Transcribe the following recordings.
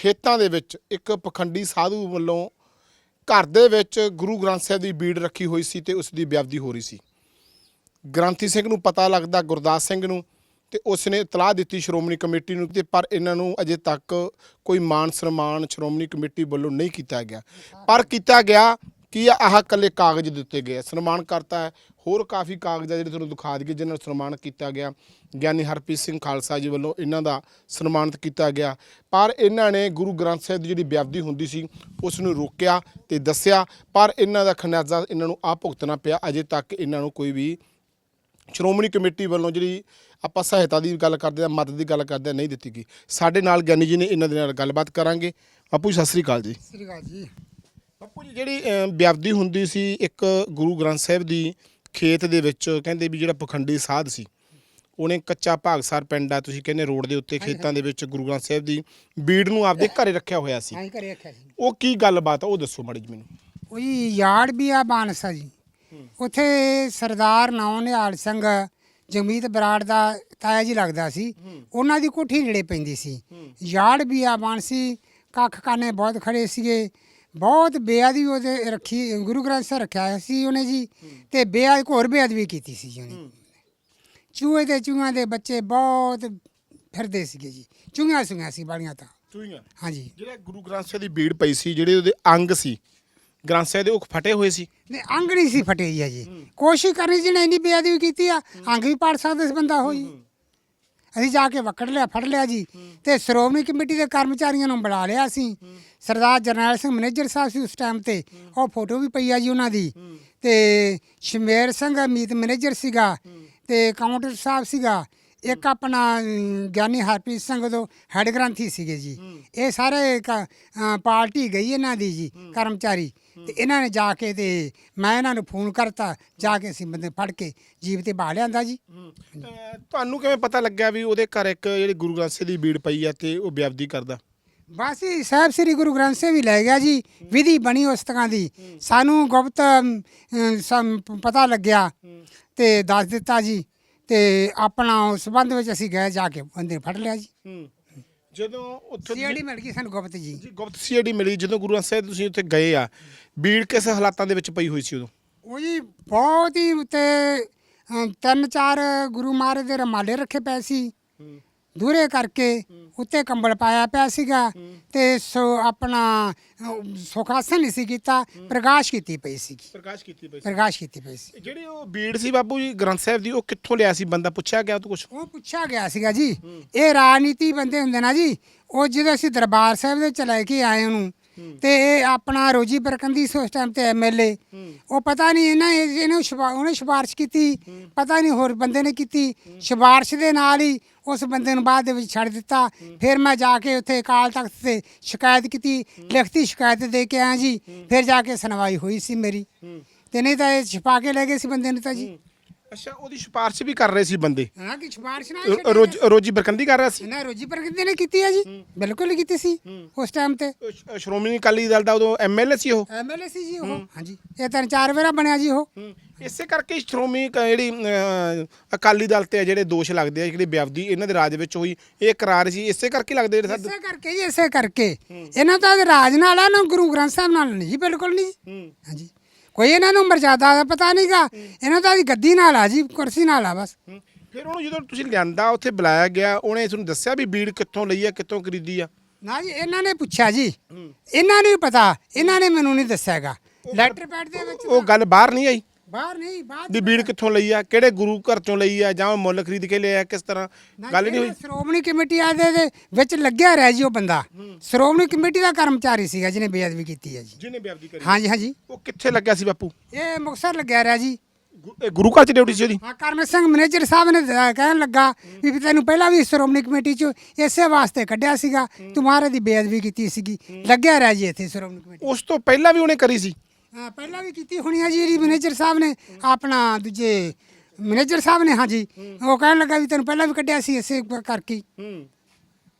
ਖੇਤਾਂ ਦੇ ਵਿੱਚ ਇੱਕ ਪਖੰਡੀ ਸਾਧੂ ਵੱਲੋਂ ਘਰ ਦੇ ਵਿੱਚ ਗੁਰੂ ਗ੍ਰੰਥ ਸਾਹਿਬ ਦੀ ਬੀੜ ਰੱਖੀ ਹੋਈ ਸੀ ਤੇ ਉਸ ਦੀ ਵਿਆਪਦੀ ਹੋ ਰਹੀ ਸੀ। ਗ੍ਰੰਥੀ ਸਿੰਘ ਨੂੰ ਪਤਾ ਲੱਗਦਾ ਗੁਰਦਾਸ ਸਿੰਘ ਨੂੰ ਤੇ ਉਸ ਨੇ ਇਤਲਾਹ ਦਿੱਤੀ ਸ਼੍ਰੋਮਣੀ ਕਮੇਟੀ ਨੂੰ ਤੇ ਪਰ ਇਹਨਾਂ ਨੂੰ ਅਜੇ ਤੱਕ ਕੋਈ ਮਾਨ ਸਨਮਾਨ ਸ਼੍ਰੋਮਣੀ ਕਮੇਟੀ ਵੱਲੋਂ ਨਹੀਂ ਕੀਤਾ ਗਿਆ। ਪਰ ਕੀਤਾ ਗਿਆ ਕਿ ਆਹ ਕੱਲੇ ਕਾਗਜ਼ ਦਿੱਤੇ ਗਏ ਆ। ਸਨਮਾਨ ਕਰਤਾ ਹੈ। ਹੋਰ ਕਾਫੀ ਕਾਗਜ਼ ਆ ਜਿਹੜੇ ਤੁਹਾਨੂੰ ਦਿਖਾ ਦਈਏ ਜਿਨ੍ਹਾਂ ਨੂੰ ਸਨਮਾਨ ਕੀਤਾ ਗਿਆ। ਗਿਆਨੀ ਹਰਪ੍ਰੀਤ ਸਿੰਘ ਖਾਲਸਾ ਜੀ ਵੱਲੋਂ ਇਹਨਾਂ ਦਾ ਸਨਮਾਨਿਤ ਕੀਤਾ ਗਿਆ। ਪਰ ਇਹਨਾਂ ਨੇ ਗੁਰੂ ਗ੍ਰੰਥ ਸਾਹਿਬ ਦੀ ਜਿਹੜੀ ਵਿਆਪਦੀ ਹੁੰਦੀ ਸੀ ਉਸ ਨੂੰ ਰੋਕਿਆ ਤੇ ਦੱਸਿਆ। ਪਰ ਇਹਨਾਂ ਦਾ ਖਮਿਆਜ਼ਾ ਇਹਨਾਂ ਨੂੰ ਆ ਭੁਗਤਣਾ ਪਿਆ। ਅਜੇ ਤੱਕ ਇਹਨਾਂ ਨੂੰ ਕੋਈ ਵੀ ਸ਼੍ਰੋਮਣੀ ਕਮੇਟੀ ਵੱਲੋਂ ਜਿਹੜੀ ਆਪਾਂ ਸਹਾਇਤਾ ਦੀ ਗੱਲ ਕਰਦੇ ਆ ਮਦਦ ਦੀ ਗੱਲ ਕਰਦੇ ਆ ਨਹੀਂ ਦਿੱਤੀ ਗਈ। ਸਾਡੇ ਨਾਲ ਗਿਆਨੀ ਜੀ ਨੇ ਇਹਨਾਂ ਦੇ ਨਾਲ ਗੱਲਬਾਤ ਕਰਾਂਗੇ। ਬਾਪੂ ਜੀ, ਸਤਿ ਸ੍ਰੀ ਅਕਾਲ ਜੀ। ਸ੍ਰੀ ਅਕਾਲ ਜੀ। ਬਾਪੂ ਜੀ ਜਿਹੜੀ ਵਿਆਪਦੀ ਹੁੰਦੀ ਸੀ ਇੱਕ ਗੁਰੂ ਗ੍ਰੰਥ ਸਾਹਿਬ ਦੀ ਖੇਤ ਦੇ ਵਿੱਚ ਕਹਿੰਦੇ ਵੀ ਜਿਹੜਾ ਪਖੰਡੀ ਸਾਧ ਸੀ ਉਹਨੇ ਕੱਚਾ ਭਾਗਸਰ ਪਿੰਡ ਆ ਤੁਸੀਂ ਕਹਿੰਦੇ ਰੋਡ ਦੇ ਉੱਤੇ ਖੇਤਾਂ ਦੇ ਵਿੱਚ ਗੁਰੂ ਗ੍ਰੰਥ ਸਾਹਿਬ ਦੀ ਬੀੜ ਨੂੰ ਆਪਦੇ ਘਰੇ ਰੱਖਿਆ ਹੋਇਆ ਸੀ। ਹਾਂ ਹੀ ਕਰੇ ਰੱਖਿਆ ਸੀ। ਉਹ ਕੀ ਗੱਲਬਾਤ ਆ ਉਹ ਦੱਸੋ ਮਾੜੀ ਜੀ ਮੈਨੂੰ। ਉਹ ਜੀ ਯਾਰਡ ਵੀ ਆ ਬਾਨਸਾ ਜੀ। ਉੱਥੇ ਸਰਦਾਰ ਨੌ ਨਿਹਾਲ ਸਿੰਘ ਜਗਮੀਤ ਬਰਾੜ ਦਾ ਤਾਇਆ ਜੀ ਲੱਗਦਾ ਸੀ। ਉਹਨਾਂ ਦੀ ਕੋਠੀ ਨੇੜੇ ਪੈਂਦੀ ਸੀ। ਯਾਰਡ ਵੀ ਆ ਬਾਨਸੀ ਕੱਖ ਕਾਨੇ ਬਹੁਤ ਖੜੇ ਸੀਗੇ। ਬਹੁਤ ਬੇਅਦਬੀ ਉਹਦੇ ਰੱਖੀ ਗੁਰੂ ਗ੍ਰੰਥ ਸਾਹਿਬ ਰੱਖਿਆ ਸੀ ਉਹਨੇ ਜੀ ਤੇ ਬੇਅਦ ਹੋਰ ਬੇਅਦਬੀ ਕੀਤੀ ਸੀ ਜੀ ਉਹਨੇ। ਚੂਹੇ ਤੇ ਚੂਹਿਆਂ ਦੇ ਬੱਚੇ ਬਹੁਤ ਫਿਰਦੇ ਸੀਗੇ ਜੀ। ਚੂਹੀਆਂ ਸੁਈਆਂ ਸੀ ਬਾਲੀਆਂ ਤਾਂ। ਚੂਹੀਆਂ? ਹਾਂਜੀ। ਜਿਹੜੇ ਗੁਰੂ ਗ੍ਰੰਥ ਸਾਹਿਬ ਦੀ ਬੀੜ ਪਈ ਸੀ ਜਿਹੜੇ ਉਹਦੇ ਅੰਗ ਸੀ ਗ੍ਰੰਥ ਸਾਹਿਬ ਦੇ ਉਹ ਫਟੇ ਹੋਏ ਸੀ? ਨੇ ਅੰਗ ਨਹੀਂ ਸੀ ਫਟੇ ਜੀ ਕੋਸ਼ਿਸ਼ ਕਰਨੀ ਜਿਹਨੇ ਇੰਨੀ ਬੇਅਦਬੀ ਕੀਤੀ ਆ ਅੰਗ ਵੀ ਪਾੜ ਸਕਦਾ ਸੀ ਬੰਦਾ ਹੋਈ ਅਸੀਂ ਜਾ ਕੇ ਵਕੜ ਲਿਆ, ਫੜ ਲਿਆ ਜੀ। ਤੇ ਸ਼੍ਰੋਮਣੀ ਕਮੇਟੀ ਦੇ ਕਰਮਚਾਰੀਆਂ ਨੂੰ ਬੁਲਾ ਲਿਆ ਅਸੀਂ। ਸਰਦਾਰ ਜਰਨੈਲ ਸਿੰਘ ਮੈਨੇਜਰ ਸਾਹਿਬ ਸੀ ਉਸ ਟਾਈਮ ਤੇ। ਉਹ ਫੋਟੋ ਵੀ ਪਈ ਆ ਜੀ ਉਹਨਾਂ ਦੀ। ਤੇ ਸ਼ਮੇਰ ਸਿੰਘ ਅਮੀਤ ਮੈਨੇਜਰ ਸੀਗਾ। ਤੇ ਕਾਊਂਟਰ ਸਾਹਿਬ ਸੀਗਾ। ਇੱਕ ਆਪਣਾ ਗਿਆਨੀ ਹਰਪ੍ਰੀਤ ਸਿੰਘ ਉਦੋਂ ਹੈਡ ਗ੍ਰੰਥੀ ਸੀਗੇ ਜੀ। ਇਹ ਸਾਰੇ ਕ- ਪਾਰਟੀ ਗਈ ਇਹਨਾਂ ਦੀ ਜੀ, ਕਰਮਚਾਰੀ। ਤੇ ਇਹਨਾਂ ਨੇ ਜਾ ਕੇ ਤੇ ਮੈਂ ਇਹਨਾਂ ਨੂੰ ਫੋਨ ਕਰਤਾ ਜਾ ਕੇ ਅਸੀਂ ਬੰਦੇ ਫੜ ਕੇ ਜੀਪ ਤੇ ਬਾਹ ਲਿਆਂਦਾ ਜੀ। ਤੁਹਾਨੂੰ ਕਿਵੇਂ ਪਤਾ ਲੱਗਿਆ ਵੀ ਉਹਦੇ ਘਰ ਇੱਕ ਜਿਹੜੀ ਗੁਰੂ ਗ੍ਰੰਥ ਸਾਹਿਬ ਦੀ ਬੀੜ ਪਈ ਆ ਤੇ ਉਹ ਵਿਆਪਦੀ ਕਰਦਾ? ਬਸ ਸਾਹਿਬ ਸ੍ਰੀ ਗੁਰੂ ਗ੍ਰੰਥ ਸਾਹਿਬ ਹੀ ਲੈ ਗਿਆ ਜੀ ਵਿਧੀ ਬਣੀ ਉਸ ਤਰ੍ਹਾਂ ਦੀ। ਸਾਨੂੰ ਗੁਪਤ ਅਮ, ਅਮ, ਸਮ- ਪਤਾ ਲੱਗਿਆ ਤੇ ਦੱਸ ਦਿੱਤਾ ਜੀ ਤੇ ਆਪਣਾ ਉਸ ਸੰਬੰਧ ਵਿੱਚ ਅਸੀਂ ਗਏ ਜਾ ਕੇ ਬੰਦੇ ਫੜ ਲਿਆ ਜੀ। ਜਦੋਂ ਉੱਥੇ ਸੀਆਈਡੀ ਮਿਲ ਗਈ ਸਾਨੂੰ ਗੁਪਤ ਜੀ। ਜੀ ਗੁਪਤ ਸੀਆਈਡੀ ਮਿਲੀ। ਜਦੋਂ ਗੁਰੂ ਗ੍ਰੰਥ ਸਾਹਿਬ ਤੁਸੀਂ ਉੱਥੇ ਗਏ ਆ ਬੀੜ ਕਿਸ ਹਾਲਾਤਾਂ ਦੇ ਵਿੱਚ ਪਈ ਹੋਈ ਸੀ ਉਦੋਂ? ਉਹ ਜੀ ਬਹੁਤ ਹੀ ਉੱਤੇ ਅਮ, ਤਿੰਨ ਚਾਰ ਗੁਰੂ ਮਹਾਰਾਜ ਦੇ ਰਮਾਲੇ ਰੱਖੇ ਪਏ ਸੀ। ਦੂਰੇ ਕਰਕੇ ਉੱਤੇ ਕੰਬਲ ਪਾਇਆ ਪਿਆ ਸੀਗਾ ਤੇ ਸੋ ਆਪਣਾ ਅਮ, ਸੁਖਾਸਨ ਨਹੀਂ ਸੀ ਕੀਤਾ ਪ੍ਰਕਾਸ਼ ਕੀਤੀ ਪਈ ਸੀਗੀ। ਪ੍ਰਕਾਸ਼ ਕੀਤੀ ਪਈ ਪ੍ਰਕਾਸ਼ ਕੀਤੀ ਪਈ ਸੀ। ਜਿਹੜੀ ਉਹ ਬੀੜ ਸੀ ਬਾਬੂ ਜੀ ਗ੍ਰੰਥ ਸਾਹਿਬ ਦੀ ਉਹ ਕਿੱਥੋਂ ਲਿਆ ਸੀ? ਬੰਦਾ ਪੁੱਛਿਆ ਗਿਆ ਤੂੰ ਕੁਝ ਉਹ ਪੁੱਛਿਆ ਗਿਆ ਸੀਗਾ ਜੀ। ਇਹ ਰਾਜਨੀਤੀ ਬੰਦੇ ਹੁੰਦੇ ਨਾ ਜੀ ਉਹ ਜਦੋਂ ਅਸੀਂ ਦਰਬਾਰ ਸਾਹਿਬ ਦੇ ਚ ਲੈ ਕੇ ਆਏ ਉਹਨੂੰ ਤੇ ਇਹ ਆਪਣਾ ਰੋਜੀ ਬਰਕੰਦੀ ਸੀ ਉਸ ਟਾਈਮ ਤੇ ਐਮਐਲਏ ਉਹ ਪਤਾ ਨਹੀਂ ਇਹਨਾਂ ਇਹਨੂੰ ਸਿਫਾ- ਉਹਨੇ ਸਿਫਾਰਿਸ਼ ਕੀਤੀ ਪਤਾ ਨਹੀਂ ਹੋਰ ਬੰਦੇ ਨੇ ਕੀਤੀ। ਸਿਫਾਰਿਸ਼ ਦੇ ਨਾਲ ਹੀ ਉਸ ਬੰਦੇ ਨੂੰ ਬਾਅਦ ਦੇ ਵਿੱਚ ਛੱਡ ਦਿੱਤਾ। ਫਿਰ ਮੈਂ ਜਾ ਕੇ ਉੱਥੇ ਅਕਾਲ ਤਖਤ ਤੇ ਸ਼ਿਕਾਇਤ ਕੀਤੀ। ਲਿਖਤੀ ਸ਼ਿਕਾਇਤ ਦੇ ਕੇ ਆਇਆ ਜੀ। ਫਿਰ ਜਾ ਕੇ ਸੁਣਵਾਈ ਹੋਈ ਸੀ ਮੇਰੀ। ਤੇ ਨਹੀਂ ਤਾਂ ਇਹ ਛਪਾ ਕੇ ਲੈ ਗਏ ਸੀ ਬੰਦੇ ਨੂੰ ਤਾਂ ਜੀ। ਅੱਛਾ ਉਹਦੀ ਸਿਫਾਰਿਸ਼ ਵੀ ਕਰ ਰਹੇ ਸੀ ਬੰਦੇ। ਹਾਂ ਕਿ ਸਿਫਾਰਿਸ਼ ਨਾ ਰੋ- ਰੋਜ ਰੋਜੀ ਬਰਕੰਦੀ ਕਰ ਰਿਹਾ ਸੀ। ਨਾ ਰੋਜੀ ਪ੍ਰਗਤੀ ਨੇ ਕੀਤੀ ਹੈ ਜੀ। ਬਿਲਕੁਲ ਕੀਤੀ ਸੀ ਉਸ ਟਾਈਮ ਤੇ। ਸ਼- ਸ਼੍ਰੋਮਣੀ ਅਕਾਲੀ ਦਲ ਦਾ ਉਦੋਂ ਐਮਐਲਏ ਸੀ ਉਹ? ਐਮਐਲਏ ਸੀ ਜੀ ਉਹ। ਹਾਂਜੀ। ਇਹ ਤਿੰਨ ਚਾਰ ਵਾਰਾ ਬਣਿਆ ਜੀ ਉਹ। ਇਸੇ ਕਰਕੇ ਸ਼੍ਰੋਮਣੀ ਕ- ਜਿਹੜੀ ਅਹ, ਅਕਾਲੀ ਦਲ ਤੇ ਆ ਜਿਹੜੇ ਦੋਸ਼ ਲੱਗਦੇ ਆ ਜਿਹੜੀ ਵਿਆਪਦੀ ਇਹਨਾਂ ਦੇ ਰਾਜ ਵਿੱਚ ਹੋਈ ਇਹ ਕਰਾਰ ਸੀ। ਇਸੇ ਕਰਕੇ ਲੱਗਦੇ ਜਿਹੜੇ ਸਾਡੇ ਇਸੇ ਕਰਕੇ ਜੀ ਇਸੇ ਕਰਕੇ। ਇਹਨਾਂ ਦਾ ਰਾਜ ਨਾਲ ਆ ਨਾ ਗੁਰੂ ਗ੍ਰੰਥ ਸਾਹਿਬ ਨਾਲ ਨਹੀਂ ਜੀ ਬਿਲਕੁਲ ਨਹੀਂ ਜੀ। ਹਾਂਜੀ। ਕੋਈ ਇਹਨਾਂ ਨੂੰ ਮਰਜ਼ਾਦਾ ਦਾ ਪਤਾ ਨਹੀਂਗਾ। ਇਹਨਾਂ ਦਾ ਗੱਦੀ ਨਾਲ ਆ ਜੀ ਕੁਰਸੀ ਨਾਲ ਆ ਬਸ। ਫਿਰ ਉਹਨੂੰ ਜਦੋਂ ਤੁਸੀਂ ਲਿਆਂਦਾ ਉੱਥੇ ਬੁਲਾਇਆ ਗਿਆ ਉਹਨੇ ਤੁਹਾਨੂੰ ਦੱਸਿਆ ਵੀ ਬੀੜ ਕਿੱਥੋਂ ਲਈ ਆ ਕਿੱਥੋਂ ਖਰੀਦੀ ਆ? ਨਾ ਜੀ ਇਹਨਾਂ ਨੇ ਪੁੱਛਿਆ ਜੀ। ਇਹਨਾਂ ਨੂੰ ਪਤਾ ਇਹਨਾਂ ਨੇ ਮੈਨੂੰ ਨਹੀਂ ਦੱਸਿਆਗਾ ਲੈਟਰ ਪੈਡ ਦੇ ਵਿੱਚ ਉਹ ਗੱਲ ਬਾਹਰ ਨਹੀਂ ਆਈ? ਬਾਹਰ ਨਹੀਂ ਬਾਅਦ ਵੀ ਬੀੜ ਕਿੱਥੋਂ ਲਈ ਆ? ਕਿਹੜੇ ਗੁਰੂ ਘਰ ਚੋਂ ਲਈ ਆ? ਜਾਂ ਉਹ ਮੁੱਲ ਖਰੀਦ ਕੇ ਲਿਆ ਕਿਸ ਤਰ੍ਹਾਂ? ਗੱਲ ਨਹੀਂ ਹੋਈ। ਸ਼੍ਰੋਮਣੀ ਕਮੇਟੀ ਆ ਦੇ ਦੇ ਵਿੱਚ ਲੱਗਿਆ ਰਿਹਾ ਜੀ ਉਹ ਬੰਦਾ। ਸ਼੍ਰੋਮਣੀ ਕਮੇਟੀ ਦਾ ਕਰਮਚਾਰੀ ਸੀਗਾ ਜਿਹਨੇ ਬੇਅਦਬੀ ਕੀਤੀ ਹੈ ਜੀ। ਜਿਹਨੇ ਵਿਆਪਦੀ ਕਰੀ। ਹਾਂਜੀ ਹਾਂਜੀ। ਉਹ ਕਿੱਥੇ ਲੱਗਿਆ ਸੀ ਬਾਪੂ? ਇਹ ਮੁਕਤਸਰ ਲੱਗਿਆ ਰਿਹਾ ਜੀ। ਗੁ- ਇਹ ਗੁਰੂ ਘਰ ਚ ਡਿਊਟੀ ਸੀ ਉਹਦੀ? ਹਾਂ ਕਰਮ ਸਿੰਘ ਮੈਨੇਜਰ ਸਾਹਿਬ ਨੇ ਦ- ਕਹਿਣ ਲੱਗਾ ਵੀ ਤੈਨੂੰ ਪਹਿਲਾਂ ਵੀ ਸ਼੍ਰੋਮਣੀ ਕਮੇਟੀ ਚ ਇਸੇ ਵਾਸਤੇ ਕੱਢਿਆ ਸੀਗਾ। ਤੁਹਾਰੇ ਦੀ ਬੇਅਦਬੀ ਕੀਤੀ ਸੀਗੀ। ਲੱਗਿਆ ਰਿਹਾ ਜੀ ਇੱਥੇ ਸ਼੍ਰੋਮਣੀ ਕਮੇਟੀ। ਉਸ ਤੋਂ ਪਹਿਲਾਂ ਵੀ ਉਹਨੇ ਕਰੀ ਸੀ? ਹਾਂ, ਪਹਿਲਾਂ ਵੀ ਕੀਤੀ ਹੋਣੀ ਹੈ ਜੀ ਜਿਹੜੀ ਮੈਨੇਜਰ ਸਾਹਿਬ ਨੇ, ਆਪਣਾ ਦੂਜੇ ਮੈਨੇਜਰ ਸਾਹਿਬ ਨੇ ਹਾਂਜੀ ਉਹ ਕਹਿਣ ਲੱਗਾ ਵੀ ਤੈਨੂੰ ਪਹਿਲਾਂ ਵੀ ਕੱਢਿਆ ਸੀ ਇਸੇ ਕਰਕੇ ਹੂੰ।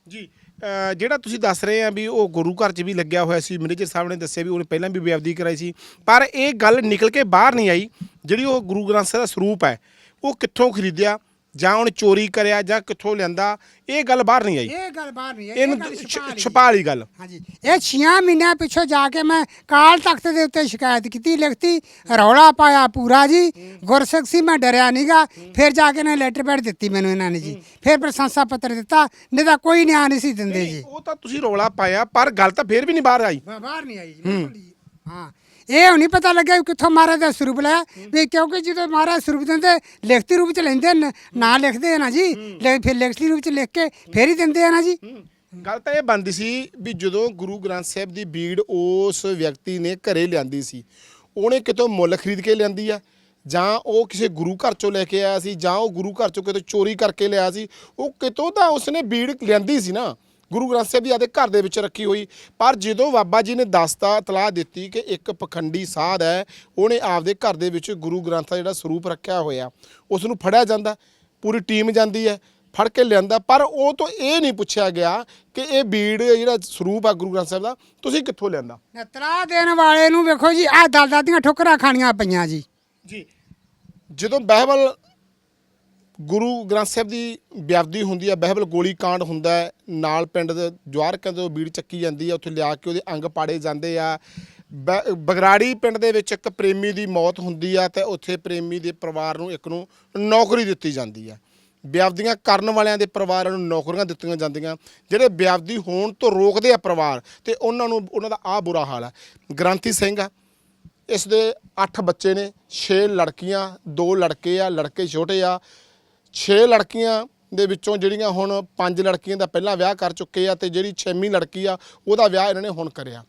ਜੀ ਅਹ ਜਿਹੜਾ ਤੁਸੀਂ ਦੱਸ ਰਹੇ ਆ ਵੀ ਉਹ ਗੁਰੂ ਘਰ 'ਚ ਵੀ ਲੱਗਿਆ ਹੋਇਆ ਸੀ ਮੈਨੇਜਰ ਸਾਹਿਬ ਨੇ ਦੱਸਿਆ ਵੀ ਉਹਨੇ ਪਹਿਲਾਂ ਵੀ ਬੇਅਦਬੀ ਕਰਾਈ ਸੀ। ਪਰ ਇਹ ਗੱਲ ਨਿਕਲ ਕੇ ਬਾਹਰ ਨਹੀਂ ਆਈ, ਜਿਹੜੀ ਉਹ ਗੁਰੂ ਗ੍ਰੰਥ ਸਾਹਿਬ ਦਾ ਸਰੂਪ ਹੈ, ਉਹ ਕਿੱਥੋਂ ਖਰੀਦਿਆ? ਜਾਂ ਉਹਨੇ ਚੋਰੀ ਕਰਿਆ ਜਾਂ ਕਿੱਥੋਂ ਲਿਆਂਦਾ ਇਹ ਗੱਲ ਬਾਹਰ ਨਹੀਂ ਆਈ। ਇਹ ਗੱਲ ਬਾਹਰ ਨਹੀਂ ਹੈ ਇਹ ਗੱਲ ਛੁਪਾ ਲਈ। ਛੁਪਾ ਲਈ ਗੱਲ। ਹਾਂਜੀ। ਇਹ 6 ਮਹੀਨਿਆਂ ਪਿੱਛੋਂ ਜਾ ਕੇ ਮੈਂ ਕਾਲ ਤਖਤ ਦੇ ਉੱਤੇ ਸ਼ਿਕਾਇਤ ਕੀਤੀ ਲਿਖਤੀ ਰੌਲਾ ਪਾਇਆ ਪੂਰਾ ਜੀ। ਗੁਰਸਿੱਖ ਸੀ ਮੈਂ ਡਰਿਆ ਨਹੀਂਗਾ ਫਿਰ ਜਾ ਕੇ ਨੇ ਲੈਟਰ ਪੈਡ ਦਿੱਤੀ ਮੈਨੂੰ ਇਹਨਾਂ ਨੇ ਜੀ। ਫਿਰ ਪ੍ਰਸ਼ੰਸਾ ਪੱਤਰ ਦਿੱਤਾ ਨਹੀਂ ਤਾਂ ਕੋਈ ਨਿਆਂ ਨਹੀਂ ਸੀ ਦਿੰਦੇ ਜੀ। ਉਹ ਤਾਂ ਤੁਸੀਂ ਰੌਲਾ ਪਾਇਆ ਪਰ ਗੱਲ ਤਾਂ ਫੇਰ ਵੀ ਨਹੀਂ ਬਾਹਰ ਆਈ। ਬਾਹਰ ਨਹੀਂ ਆਈ ਜੀ ਬਿਲਕੁਲ ਜੀ। ਹਾਂ। ਇਹ ਨਹੀਂ ਪਤਾ ਲੱਗਿਆ ਵੀ ਕਿੱਥੋਂ ਮਹਾਰਾਜ ਦਾ ਸਰੂਪ ਲਿਆ ਵੀ ਕਿਉਂਕਿ ਜਦੋਂ ਮਹਾਰਾਜ ਸਰੂਪ ਦਿੰਦੇ, ਲਿਖਤੀ ਰੂਪ ਚ ਲੈਂਦੇ ਨੇ, ਨਾ ਲਿਖਦੇ ਆ ਨਾ ਜੀ। ਲੈ- ਫਿਰ ਲਿਖਤੀ ਰੂਪ ਚ ਲਿਖ ਕੇ ਫੇਰ ਹੀ ਦਿੰਦੇ ਆ ਨਾ ਜੀ। ਗੱਲ ਤਾਂ ਇਹ ਬਣਦੀ ਸੀ ਵੀ ਜਦੋਂ ਗੁਰੂ ਗ੍ਰੰਥ ਸਾਹਿਬ ਦੀ ਬੀੜ ਉਸ ਵਿਅਕਤੀ ਨੇ ਘਰੇ ਲਿਆਂਦੀ ਸੀ, ਉਹਨੇ ਕਿਤੋਂ ਮੁੱਲ ਖਰੀਦ ਕੇ ਲਿਆਂਦੀ ਆ? ਜਾਂ ਉਹ ਕਿਸੇ ਗੁਰੂ ਘਰ ਚੋਂ ਲੈ ਕੇ ਆਇਆ ਸੀ, ਜਾਂ ਉਹ ਗੁਰੂ ਘਰ ਚੋਂ ਕਿਤੋਂ ਚੋਰੀ ਕਰਕੇ ਲਿਆ ਸੀ, ਉਹ ਕਿਤੋਂ ਤਾਂ ਉਸਨੇ ਬੀੜ ਲਿਆਂਦੀ ਸੀ ਨਾ। ਗੁਰੂ ਗ੍ਰੰਥ ਸਾਹਿਬ ਦੀ ਆਦੇ ਘਰ ਦੇ ਵਿੱਚ ਰੱਖੀ ਹੋਈ। ਪਰ ਜਦੋਂ ਬਾਬਾ ਜੀ ਨੇ ਦੱਸਤਾ ਇਤਲਾਹ ਦਿੱਤੀ ਕਿ ਇੱਕ ਪਖੰਡੀ ਸਾਧ ਹੈ ਉਹਨੇ ਆਪਦੇ ਘਰ ਦੇ ਵਿੱਚ ਗੁਰੂ ਗ੍ਰੰਥ ਦਾ ਜਿਹੜਾ ਸਰੂਪ ਰੱਖਿਆ ਹੋਇਆ। ਉਸ ਨੂੰ ਫੜਿਆ ਜਾਂਦਾ ਪੂਰੀ ਟੀਮ ਜਾਂਦੀ ਹੈ ਫੜ ਕੇ ਲਿਆਂਦਾ। ਪਰ ਉਹ ਤੋਂ ਇਹ ਨਹੀਂ ਪੁੱਛਿਆ ਗਿਆ ਕਿ ਇਹ ਬੀੜ ਜਿਹੜਾ ਸਰੂਪ ਆ ਗੁਰੂ ਗ੍ਰੰਥ ਸਾਹਿਬ ਦਾ ਤੁਸੀਂ ਕਿੱਥੋਂ ਲਿਆਂਦਾ? ਨਤਰਾ ਦੇਣ ਵਾਲੇ ਨੂੰ ਵੇਖੋ ਜੀ ਆਹ ਦਲਦਾਂ ਦੀਆਂ ਠੋਕਰਾਂ ਖਾਣੀਆਂ ਪਈਆਂ ਜੀ। ਜੀ। ਜਦੋਂ ਬਹਿਬਲ ਗੁਰੂ ਗ੍ਰੰਥ ਸਾਹਿਬ ਦੀ ਵਿਆਪਦੀ ਹੁੰਦੀ ਹੈ ਬਹਿਬਲ ਗੋਲੀ ਕਾਂਡ ਹੁੰਦਾ ਹੈ, ਨਾਲ ਪਿੰਡ ਦੇ ਜਵਾਰਕਾਂ ਤੋਂ ਬੀੜ ਚੱਕੀ ਜਾਂਦੀ ਹੈ ਉੱਥੇ ਲਿਆ ਕੇ ਉਹਦੇ ਅੰਗ ਪਾੜੇ ਜਾਂਦੇ ਆ। ਬ- ਬਗਰਾੜੀ ਪਿੰਡ ਦੇ ਵਿੱਚ ਇੱਕ ਪ੍ਰੇਮੀ ਦੀ ਮੌਤ ਹੁੰਦੀ ਆ ਤੇ ਉੱਥੇ ਪ੍ਰੇਮੀ ਦੇ ਪਰਿਵਾਰ ਨੂੰ ਇੱਕ ਨੂੰ ਨੌਕਰੀ ਦਿੱਤੀ ਜਾਂਦੀ ਆ। ਵਿਆਪਦੀਆਂ ਕਰਨ ਵਾਲਿਆਂ ਦੇ ਪਰਿਵਾਰਾਂ ਨੂੰ ਨੌਕਰੀਆਂ ਦਿੱਤੀਆਂ ਜਾਂਦੀਆਂ, ਜਿਹੜੇ ਵਿਆਪਦੀ ਹੋਣ ਤੋਂ ਰੋਕਦੇ ਆ ਪਰਿਵਾਰ ਤੇ ਉਹਨਾਂ ਨੂੰ, ਉਹਨਾਂ ਦਾ ਆ ਬੁਰਾ ਹਾਲ ਆ। ਗ੍ਰੰਥੀ ਸਿੰਘ ਆ, ਇਸ ਦੇ 8 ਬੱਚੇ ਨੇ 6 ਲੜਕੀਆਂ 2 ਲੜਕੇ ਆ, ਲੜਕੇ ਛੋਟੇ ਆ 6 ਲੜਕੀਆਂ ਦੇ ਵਿੱਚੋਂ ਜਿਹੜੀਆਂ ਹੁਣ 5 ਲੜਕੀਆਂ ਦਾ ਪਹਿਲਾਂ ਵਿਆਹ ਕਰ ਚੁੱਕੇ ਆ ਤੇ ਜਿਹੜੀ 6ਵੀਂ ਲੜਕੀ ਆ, ਉਹਦਾ ਵਿਆਹ ਇਹਨਾਂ ਨੇ ਹੁਣ ਕਰਿਆ।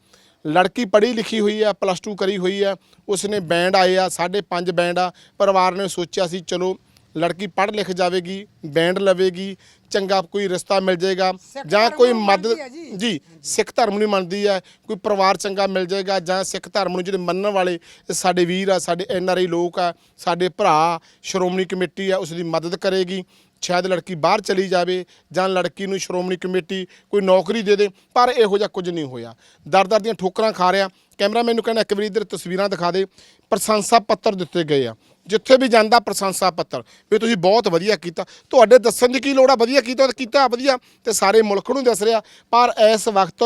ਲੜਕੀ ਪੜ੍ਹੀ ਲਿਖੀ ਹੋਈ ਆ ਪਲੱਸ 2 ਕਰੀ ਹੋਈ ਆ, ਉਸਨੇ ਬੈਂਡ ਆਏ ਆ 5.5 ਬੈਂਡ ਆ, ਪਰਿਵਾਰ ਨੇ ਸੋਚਿਆ ਸੀ, ਚਲੋ ਲੜਕੀ ਪੜ੍ਹ ਲਿਖ ਜਾਵੇਗੀ ਬੈਂਡ ਲਵੇਗੀ ਚੰਗਾ ਕੋਈ ਰਿਸ਼ਤਾ ਮਿਲ ਜਾਏਗਾ ਜਾਂ ਕੋਈ ਨੂੰ ਮਦਦ ਜੀ। ਸਿੱਖ ਧਰਮ ਨੂੰ ਮੰਨਦੀ ਹੈ ਕੋਈ ਪਰਿਵਾਰ ਚੰਗਾ ਮਿਲ ਜਾਏਗਾ ਜਾਂ ਸਿੱਖ ਧਰਮ ਨੂੰ ਜਿਹੜੇ ਮੰਨਣ ਵਾਲੇ ਸਾਡੇ ਵੀਰ ਆ ਸਾਡੇ ਐਨ ਆਰ ਆਈ ਲੋਕ ਆ ਸਾਡੇ ਭਰਾ ਸ਼੍ਰੋਮਣੀ ਕਮੇਟੀ ਆ ਉਸ ਦੀ ਮਦਦ ਕਰੇਗੀ ਸ਼ਾਇਦ ਲੜਕੀ ਬਾਹਰ ਚਲੀ ਜਾਵੇ ਜਾਂ ਲੜਕੀ ਨੂੰ ਸ਼੍ਰੋਮਣੀ ਕਮੇਟੀ ਕੋਈ ਨੌਕਰੀ ਦੇ ਦੇ ਪਰ ਇਹੋ ਜਿਹਾ ਕੁਝ ਨਹੀਂ ਹੋਇਆ। ਦਰ ਦਰ ਦੀਆਂ ਠੋਕਰਾਂ ਖਾ ਰਿਹਾ। ਕੈਮਰਾ ਮੈਨੂੰ ਕਹਿੰਦਾ ਇੱਕ ਵਾਰੀ ਇਧਰ ਤਸਵੀਰਾਂ ਦਿਖਾ ਦੇ। ਪ੍ਰਸ਼ੰਸਾ ਪੱਤਰ ਦਿੱਤੇ ਗਏ ਆ। ਜਿੱਥੇ ਵੀ ਜਾਂਦਾ ਪ੍ਰਸ਼ੰਸਾ ਪੱਤਰ ਵੀ ਤੁਸੀਂ ਬਹੁਤ ਵਧੀਆ ਕੀਤਾ। ਤੁਹਾਡੇ ਦੱਸਣ ਦੀ ਕੀ ਲੋੜ ਆ? ਵਧੀਆ ਕੀਤਾ ਤਾਂ ਕੀਤਾ ਵਧੀਆ। ਤੇ ਸਾਰੇ ਮੁਲਕ ਨੂੰ ਦੱਸ ਰਿਹਾ। ਪਰ ਇਸ ਵਕਤ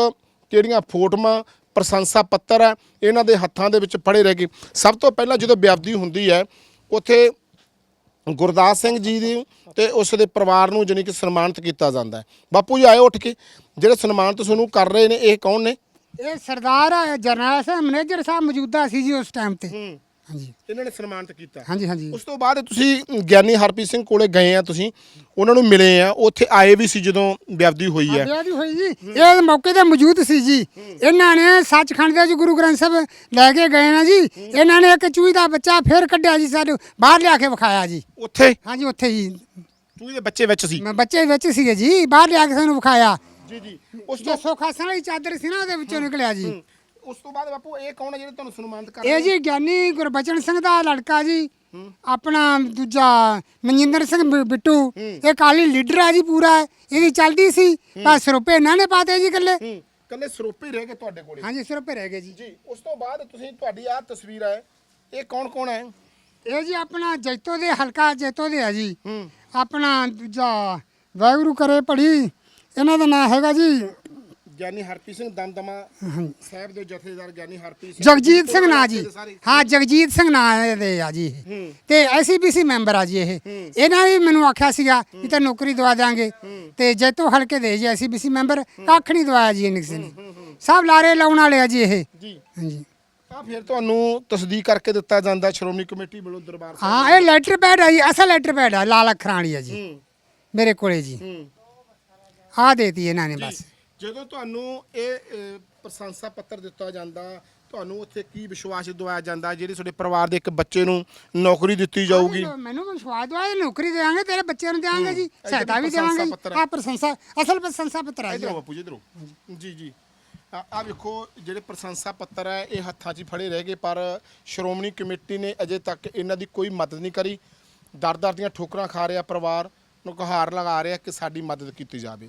ਜਿਹੜੀਆਂ ਫੋਟੋਆਂ ਪ੍ਰਸ਼ੰਸਾ ਪੱਤਰ ਆ ਇਹਨਾਂ ਦੇ ਹੱਥਾਂ ਦੇ ਵਿੱਚ ਫੜੇ ਰਹਿ ਗਏ। ਸਭ ਤੋਂ ਪਹਿਲਾਂ ਜਦੋਂ ਵਿਆਪਦੀ ਹੁੰਦੀ ਹੈ ਉੱਥੇ ਗੁਰਦਾਸ ਸਿੰਘ ਜੀ ਦੀ ਤੇ ਉਸ ਦੇ ਪਰਿਵਾਰ ਨੂੰ ਜਾਣੀ ਕਿ ਸਨਮਾਨਿਤ ਕੀਤਾ ਜਾਂਦਾ ਹੈ। ਬਾਪੂ ਜੀ ਆਏ ਉੱਠ ਕੇ। ਜਿਹੜੇ ਸਨਮਾਨਿਤ ਤੁਹਾਨੂੰ ਕਰ ਰਹੇ ਨੇ ਇਹ ਕੌਣ ਨੇ? ਇਹ ਸਰਦਾਰ ਆ, ਜਰਨੈਲ ਸਿੰਘ ਮੈਨੇਜਰ ਸਾਹਿਬ ਮੌਜੂਦਾ ਸੀ ਜੀ ਉਸ ਟਾਈਮ ਤੇ। ਹਾਂਜੀ। ਇਹਨਾਂ ਨੇ ਸਨਮਾਨਿਤ ਕੀਤਾ। ਹਾਂਜੀ ਹਾਂਜੀ। ਉਸ ਤੋਂ ਬਾਅਦ ਤੁਸੀਂ ਗਿਆਨੀ ਹਰਪ੍ਰੀਤ ਸਿੰਘ ਕੋਲੇ ਗਏ ਆ ਤੁਸੀਂ ਉਹਨਾਂ ਨੂੰ ਮਿਲੇ ਆ ਉੱਥੇ ਆਏ ਵੀ ਸੀ ਜਦੋਂ ਵਿਆਪਦੀ ਹੋਈ ਹੈ ਵਿਆਹ ਦੀ ਹੋਈ ਜੀ। ਇਹ ਮੌਕੇ ਤੇ ਮੌਜੂਦ ਸੀ ਜੀ। ਇਹਨਾਂ ਨੇ ਸੱਚਖੰਡ ਦੇ ਵਿੱਚ ਗੁਰੂ ਗ੍ਰੰਥ ਸਾਹਿਬ ਲੈ ਕੇ ਗਏ ਨਾ ਜੀ। ਇਹਨਾਂ ਨੇ ਇੱਕ ਚੂਹੀ ਦਾ ਬੱਚਾ ਫੇਰ ਕੱਢਿਆ ਜੀ ਸਾਡੇ ਬਾਹਰ ਲਿਆ ਕੇ ਵਿਖਾਇਆ ਜੀ। ਉੱਥੇ? ਹਾਂਜੀ ਉੱਥੇ ਜੀ। ਤੂੰ ਇਹਦੇ ਬੱਚੇ ਵਿੱਚ ਸੀ? ਮੈਂ ਬੱਚੇ ਵਿੱਚ ਸੀਗੇ ਜੀ। ਬਾਹਰ ਲਿਆ ਕੇ ਸਾਨੂੰ ਵਿਖਾਇਆ। ਜੀ ਜੀ। ਉਸ ਜੋ ਸੋਖਾਸਣ ਵਾਲੀ ਚਾਦਰ ਸੀ ਨਾ ਉਹਦੇ ਵਿੱਚੋਂ ਨਿਕਲਿਆ ਜੀ। ਉਸ ਤੋਂ ਬਾਅਦ ਬਾਪੂ ਇਹ ਕੌਣ ਹੈ ਜਿਹੜੇ ਤੁਹਾਨੂੰ ਸਨਮਾਨਿਤ ਕਰ ਇਹ ਜੀ ਗਿਆਨੀ ਗੁਰਬਚਨ ਸਿੰਘ ਦਾ ਲੜਕਾ ਜੀ। ਆਪਣਾ ਦੂਜਾ ਮਨਜਿੰਦਰ ਸਿੰਘ ਬਿ- ਬਿੱਟੂ। ਇਹ ਕਾਲੀ ਲੀਡਰ ਆ ਜੀ ਪੂਰਾ। ਇਹਦੀ ਚੱਲਦੀ ਸੀ। ਬਸ ਰੁਪਏ ਇਹਨਾਂ ਨੇ ਪਾਤੇ ਜੀ ਇਕੱਲੇ। ਹੂੰ। ਕੱਲੇ ਸਰੋਪੇ ਰਹਿ ਗਏ ਤੁਹਾਡੇ ਕੋਲੇ। ਹਾਂਜੀ ਸਿਰਫ ਰਹਿ ਗਏ ਜੀ। ਜੀ ਉਸ ਤੋਂ ਬਾਅਦ ਤੁਸੀਂ ਤੁਹਾਡੀ ਆਹ ਤਸਵੀਰ ਹੈ ਇਹ ਕੌਣ ਕੌਣ ਹੈ? ਇਹ ਜੀ ਆਪਣਾ ਜੈਤੋ ਦੇ ਹਲਕਾ ਜੈਤੋ ਦੇ ਆ ਜੀ। ਹੂੰ। ਆਪਣਾ ਦੂਜਾ ਵਾਹਿਗੁਰੂ ਕਰੇ ਪੜੀ। ਇਹਨਾਂ ਦਾ ਨਾਮ ਹੈਗਾ ਜੀ ਗਿਆਨੀ ਹਰਪ੍ਰੀਤ ਸਿੰਘ ਦਮਦਮਾ ਸਾਹਿਬ ਦੇ ਜਥੇਦਾਰ ਗਿਆਨੀ ਹਰਪ੍ਰੀਤ ਸਿੰਘ ਜਗਜੀਤ ਸਿੰਘ ਨਾਂ ਜੀ। ਹਾਂ ਜਗਜੀਤ ਸਿੰਘ ਨਾਂ ਦੇ ਆ ਜੀ ਇਹ। ਤੇ ਐਸਸੀਬੀਸੀ ਮੈਂਬਰ ਆ ਜੀ ਇਹ। ਇਹਨਾਂ ਨੇ ਮੈਨੂੰ ਆਖਿਆ ਸੀਗਾ ਕਿ ਤਾਂ ਨੌਕਰੀ ਦਵਾ ਦਿਆਂਗੇ। ਤੇ ਜੈਤੋ ਹਲਕੇ ਦੇ ਜੀ ਐਸਸੀਬੀਸੀ ਮੈਂਬਰ ਕੱਖ ਨਹੀਂ ਦਵਾਇਆ ਜੀ ਇਹਨੇ ਕਿਸੇ ਨੇ। ਸਭ ਲਾਰੇ ਲਾਉਣ ਵਾਲੇ ਆ ਜੀ ਇਹ। ਜੀ। ਹਾਂਜੀ। ਤਾਂ ਫਿਰ ਤੁਹਾਨੂੰ ਤਸਦੀਕ ਕਰਕੇ ਦਿੱਤਾ ਜਾਂਦਾ ਸ਼੍ਰੋਮਣੀ ਕਮੇਟੀ ਵੱਲੋਂ ਦਰਬਾਰ ਸਾਹਿਬ ਹਾਂ ਇਹ ਲੈਟਰ ਪੈਡ ਆ ਜੀ ਅਸਲ ਲੈਟਰ ਪੈਡ ਆ ਲਾਲ ਅੱਖਰਾਂ ਵਾਲੀ ਆ ਜੀ। ਹੂੰ। ਮੇਰੇ ਕੋਲੇ ਜੀ। ਹੂੰ। ਆ ਦੇਤੀ ਇਹਨਾਂ ਨੇ ਬਸ। ਜਦੋਂ ਤੁਹਾਨੂੰ ਇਹ ਅ, ਪ੍ਰਸ਼ੰਸਾ ਪੱਤਰ ਦਿੱਤਾ ਜਾਂਦਾ ਤੁਹਾਨੂੰ ਉੱਥੇ ਕੀ ਵਿਸ਼ਵਾਸ ਦਵਾਇਆ ਜਾਂਦਾ ਜਿਹੜੇ ਤੁਹਾਡੇ ਪਰਿਵਾਰ ਦੇ ਇੱਕ ਬੱਚੇ ਨੂੰ ਨੌਕਰੀ ਦਿੱਤੀ ਜਾਊਗੀ? ਮੈਨੂੰ ਵਿਸ਼ਵਾਸ ਦਵਾਇਆ ਨੌਕਰੀ ਦੇਵਾਂਗੇ ਤੇਰੇ ਬੱਚਿਆਂ ਨੂੰ ਦੇਵਾਂਗੇ ਜੀ ਸਹਾਇਤਾ ਵੀ ਪ੍ਰਸ਼ੰਸਾ ਦੇਵਾਂਗੇ ਪੱਤਰ ਹੈ। ਆ ਪ੍ਰਸ਼ੰਸਾ ਅਸਲ ਪ੍ਰਸ਼ੰਸਾ ਪੱਤਰ ਆ ਜੀ ਇਧਰੋਂ ਬਾਪੂ ਜੀ ਇਧਰੋਂ ਜੀ ਜੀ। ਆ ਵੇਖੋ ਜਿਹੜੇ ਪ੍ਰਸ਼ੰਸਾ ਪੱਤਰ ਹੈ ਇਹ ਹੱਥਾਂ 'ਚ ਹੀ ਫੜੇ ਰਹਿ ਗਏ ਪਰ ਸ਼੍ਰੋਮਣੀ ਕਮੇਟੀ ਨੇ ਅਜੇ ਤੱਕ ਇਹਨਾਂ ਦੀ ਕੋਈ ਮਦਦ ਨਹੀਂ ਕਰੀ। ਦਰ-ਦਰ ਦੀਆਂ ਠੋਕਰਾਂ ਖਾ ਰਿਹਾ ਪਰਿਵਾਰ ਨੂੰ ਗੁਹਾਰ ਲਗਾ ਰਿਹਾ ਕਿ ਸਾਡੀ ਮਦਦ ਕੀਤੀ ਜਾਵੇ।